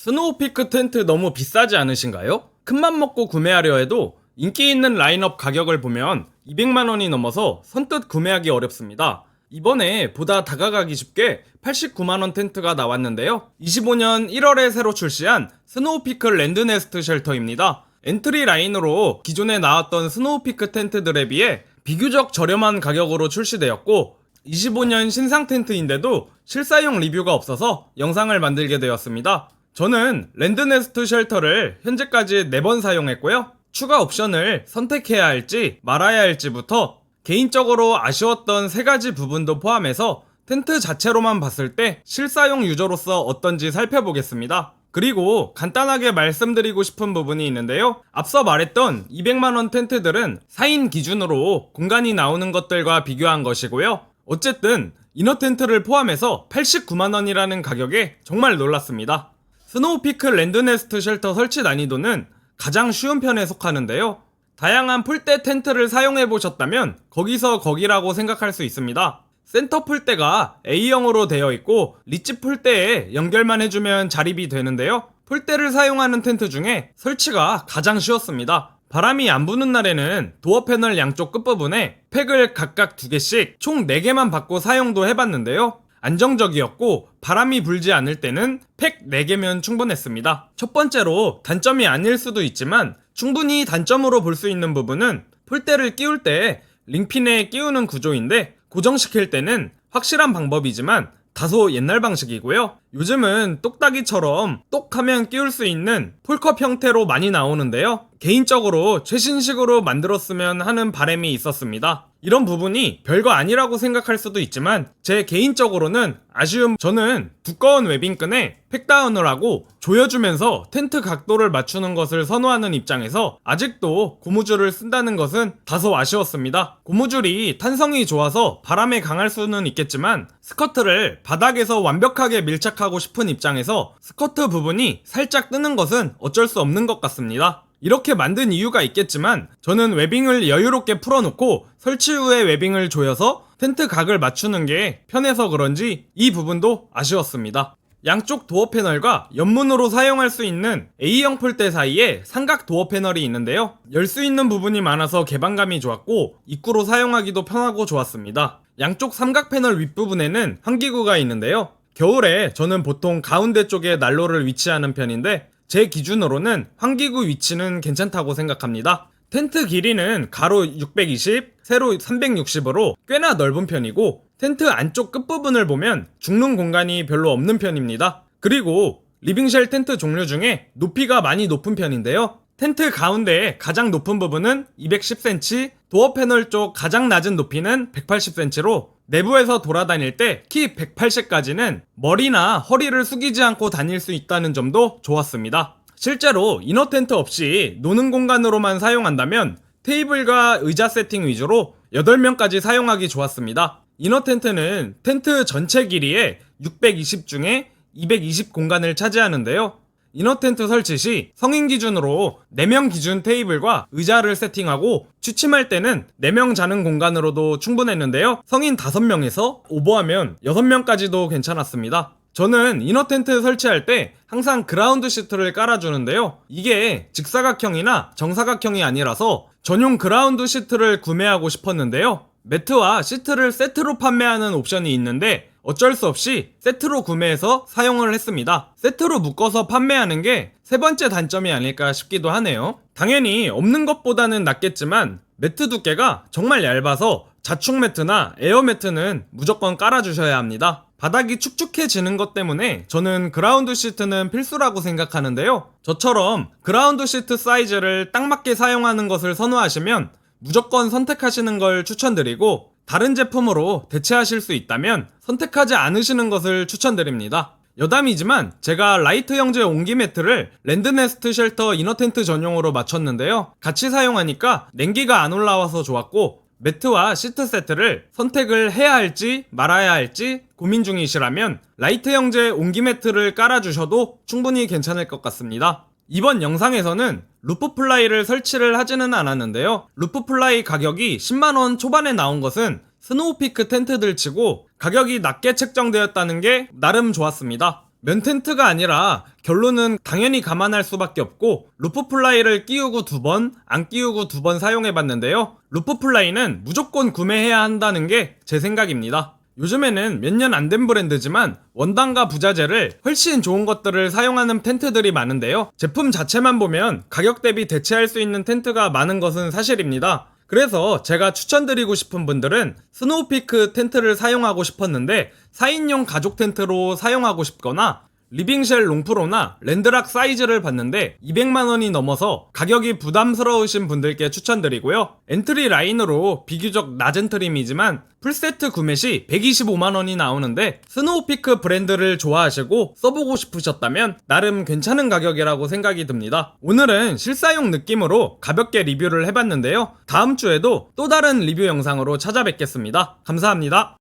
스노우피크 텐트 너무 비싸지 않으신가요? 큰맘 먹고 구매하려 해도 인기 있는 라인업 가격을 보면 200만원이 넘어서 선뜻 구매하기 어렵습니다. 이번에 보다 다가가기 쉽게 89만원 텐트가 나왔는데요. 25년 1월에 새로 출시한 스노우피크 랜드네스트 쉘터입니다. 엔트리 라인으로 기존에 나왔던 스노우피크 텐트들에 비해 비교적 저렴한 가격으로 출시되었고 25년 신상 텐트인데도 실사용 리뷰가 없어서 영상을 만들게 되었습니다. 저는 랜드네스트 쉘터를 현재까지 4번 사용했고요. 추가 옵션을 선택해야 할지 말아야 할지부터 개인적으로 아쉬웠던 세 가지 부분도 포함해서 텐트 자체로만 봤을 때 실사용 유저로서 어떤지 살펴보겠습니다. 그리고 간단하게 말씀드리고 싶은 부분이 있는데요. 앞서 말했던 200만원 텐트들은 4인 기준으로 공간이 나오는 것들과 비교한 것이고요. 어쨌든 이너 텐트를 포함해서 89만원이라는 가격에 정말 놀랐습니다. 스노우피크 랜드네스트 쉘터 설치 난이도는 가장 쉬운 편에 속하는데요. 다양한 풀대 텐트를 사용해 보셨다면 거기서 거기라고 생각할 수 있습니다. 센터 풀대가 A형으로 되어 있고 리치 풀대에 연결만 해주면 자립이 되는데요. 풀대를 사용하는 텐트 중에 설치가 가장 쉬웠습니다. 바람이 안 부는 날에는 도어 패널 양쪽 끝부분에 팩을 각각 두 개씩 총 4개만 받고 사용도 해봤는데요. 안정적이었고 바람이 불지 않을 때는 팩 4개면 충분했습니다. 첫 번째로 단점이 아닐 수도 있지만 충분히 단점으로 볼 수 있는 부분은 풀대를 끼울 때 링핀에 끼우는 구조인데 고정시킬 때는 확실한 방법이지만 다소 옛날 방식이고요. 요즘은 똑딱이처럼 똑하면 끼울 수 있는 폴컵 형태로 많이 나오는데요. 개인적으로 최신식으로 만들었으면 하는 바람이 있었습니다. 이런 부분이 별거 아니라고 생각할 수도 있지만 제 개인적으로는 아쉬움 저는 두꺼운 웨빙끈에 팩다운을 하고 조여주면서 텐트 각도를 맞추는 것을 선호하는 입장에서 아직도 고무줄을 쓴다는 것은 다소 아쉬웠습니다. 고무줄이 탄성이 좋아서 바람에 강할 수는 있겠지만 스커트를 바닥에서 완벽하게 밀착하고 싶은 입장에서 스커트 부분이 살짝 뜨는 것은 어쩔 수 없는 것 같습니다. 이렇게 만든 이유가 있겠지만 저는 웨빙을 여유롭게 풀어놓고 설치 후에 웨빙을 조여서 텐트 각을 맞추는 게 편해서 그런지 이 부분도 아쉬웠습니다. 양쪽 도어 패널과 옆문으로 사용할 수 있는 A형 폴대 사이에 삼각 도어 패널이 있는데요. 열 수 있는 부분이 많아서 개방감이 좋았고 입구로 사용하기도 편하고 좋았습니다. 양쪽 삼각 패널 윗부분에는 환기구가 있는데요. 겨울에 저는 보통 가운데 쪽에 난로를 위치하는 편인데 제 기준으로는 환기구 위치는 괜찮다고 생각합니다. 텐트 길이는 가로 620, 세로 360으로 꽤나 넓은 편이고 텐트 안쪽 끝부분을 보면 죽는 공간이 별로 없는 편입니다. 그리고 리빙쉘 텐트 종류 중에 높이가 많이 높은 편인데요. 텐트 가운데 가장 높은 부분은 210cm, 도어 패널 쪽 가장 낮은 높이는 180cm로 내부에서 돌아다닐 때 키 180까지는 머리나 허리를 숙이지 않고 다닐 수 있다는 점도 좋았습니다. 실제로 이너 텐트 없이 노는 공간으로만 사용한다면 테이블과 의자 세팅 위주로 8명까지 사용하기 좋았습니다. 이너 텐트는 텐트 전체 길이의 620 중에 220 공간을 차지하는데요. 이너 텐트 설치 시 성인 기준으로 4명 기준 테이블과 의자를 세팅하고 취침할 때는 4명 자는 공간으로도 충분했는데요. 성인 5명에서 오버하면 6명까지도 괜찮았습니다. 저는 이너 텐트 설치할 때 항상 그라운드 시트를 깔아주는데요. 이게 직사각형이나 정사각형이 아니라서 전용 그라운드 시트를 구매하고 싶었는데요. 매트와 시트를 세트로 판매하는 옵션이 있는데 어쩔 수 없이 세트로 구매해서 사용을 했습니다. 세트로 묶어서 판매하는 게 세 번째 단점이 아닐까 싶기도 하네요. 당연히 없는 것보다는 낫겠지만 매트 두께가 정말 얇아서 자축 매트나 에어 매트는 무조건 깔아주셔야 합니다. 바닥이 축축해지는 것 때문에 저는 그라운드 시트는 필수라고 생각하는데요. 저처럼 그라운드 시트 사이즈를 딱 맞게 사용하는 것을 선호하시면 무조건 선택하시는 걸 추천드리고 다른 제품으로 대체하실 수 있다면 선택하지 않으시는 것을 추천드립니다. 여담이지만 제가 라이트 형제 옹기 매트를 랜드네스트 쉘터 이너 텐트 전용으로 맞췄는데요. 같이 사용하니까 냉기가 안 올라와서 좋았고 매트와 시트 세트를 선택을 해야 할지 말아야 할지 고민 중이시라면 라이트 형제 옹기 매트를 깔아주셔도 충분히 괜찮을 것 같습니다. 이번 영상에서는 루프 플라이를 설치를 하지는 않았는데요. 루프 플라이 가격이 10만원 초반에 나온 것은 스노우피크 텐트들 치고 가격이 낮게 책정되었다는 게 나름 좋았습니다. 면 텐트가 아니라 결론은 당연히 감안할 수밖에 없고 루프 플라이를 끼우고 두 번, 안 끼우고 두 번 사용해 봤는데요. 루프 플라이는 무조건 구매해야 한다는 게 제 생각입니다. 요즘에는 몇 년 안 된 브랜드지만 원단과 부자재를 훨씬 좋은 것들을 사용하는 텐트들이 많은데요. 제품 자체만 보면 가격 대비 대체할 수 있는 텐트가 많은 것은 사실입니다. 그래서 제가 추천드리고 싶은 분들은 스노우피크 텐트를 사용하고 싶었는데 4인용 가족 텐트로 사용하고 싶거나 리빙쉘 롱프로나 랜드락 사이즈를 봤는데 200만원이 넘어서 가격이 부담스러우신 분들께 추천드리고요. 엔트리 라인으로 비교적 낮은 트림이지만 풀세트 구매 시 125만원이 나오는데 스노우피크 브랜드를 좋아하시고 써보고 싶으셨다면 나름 괜찮은 가격이라고 생각이 듭니다. 오늘은 실사용 느낌으로 가볍게 리뷰를 해봤는데요. 다음 주에도 또 다른 리뷰 영상으로 찾아뵙겠습니다. 감사합니다.